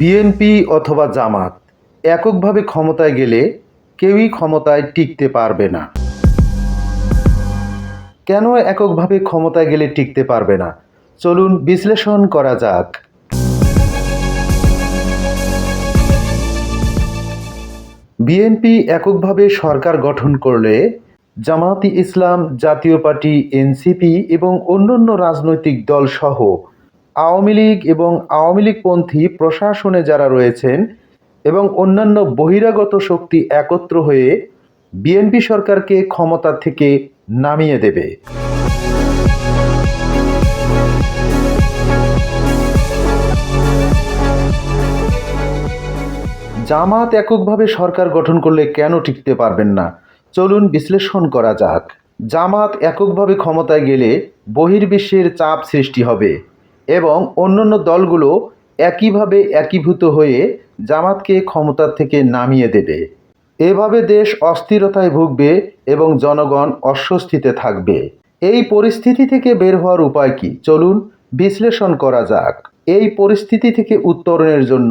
BNP অথবা জামাত এককভাবে ক্ষমতায় গেলে কেউই ক্ষমতায় টিকতে পারবে না। কেন এককভাবে ক্ষমতায় গেলে টিকতে পারবে না? চলুন বিশ্লেষণ করা যাক। বিএনপি এককভাবে সরকার গঠন করলে জামাতি ইসলাম, জাতীয় পার্টি, এনসিপি এবং অন্যান্য রাজনৈতিক দল সহ আওয়ামী লীগ এবং আওয়ামী লীগপন্থী প্রশাসনে যারা রয়েছেন এবং অন্যান্য বহিরাগত শক্তি একত্র হয়ে বিএনপি সরকারকে ক্ষমতা থেকে নামিয়ে দেবে। জামাত এককভাবে সরকার গঠন করলে কেন টিকতে পারবেন না? চলুন বিশ্লেষণ করা যাক। জামাত এককভাবে ক্ষমতায় গেলে বহির্বিশ্বের চাপ সৃষ্টি হবে। এবং অন্যান্য দলগুলো একইভাবে একীভূত হয়ে জামাতকে ক্ষমতা থেকে নামিয়ে দেবে। এভাবে দেশ অস্থিরতায় ভুগবে এবং জনগণ অস্বস্তিতে থাকবে। এই পরিস্থিতি থেকে বের হওয়ার উপায় কি? চলুন বিশ্লেষণ করা যাক। এই পরিস্থিতি থেকে উত্তরণের জন্য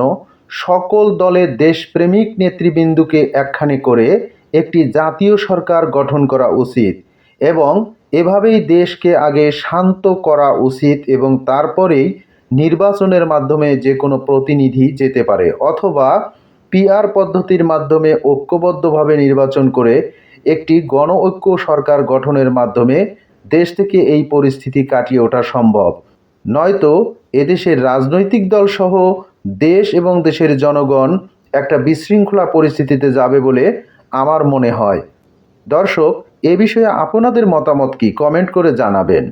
সকল দলের দেশপ্রেমিক নেতৃবৃন্দুকে একখানে করে একটি জাতীয় সরকার গঠন করা উচিত এবং এভাবেই দেশকে আগে শান্ত করা উচিত এবং তারপরেই নির্বাচনের মাধ্যমে যে কোনো প্রতিনিধি যেতে পারে অথবা পিআর পদ্ধতির মাধ্যমে ঐক্যবদ্ধভাবে নির্বাচন করে একটি গণ ঐক্য সরকার গঠনের মাধ্যমে দেশ থেকে এই পরিস্থিতি কাটিয়ে ওঠা সম্ভব। নয়তো এদেশের রাজনৈতিক দল সহ দেশ এবং দেশের জনগণ একটা বিশৃঙ্খলা পরিস্থিতিতে যাবে বলে আমার মনে হয়। দর্শক এ বিষয়ে আপনাদের মতামত কি? কমেন্ট করে জানাবেন।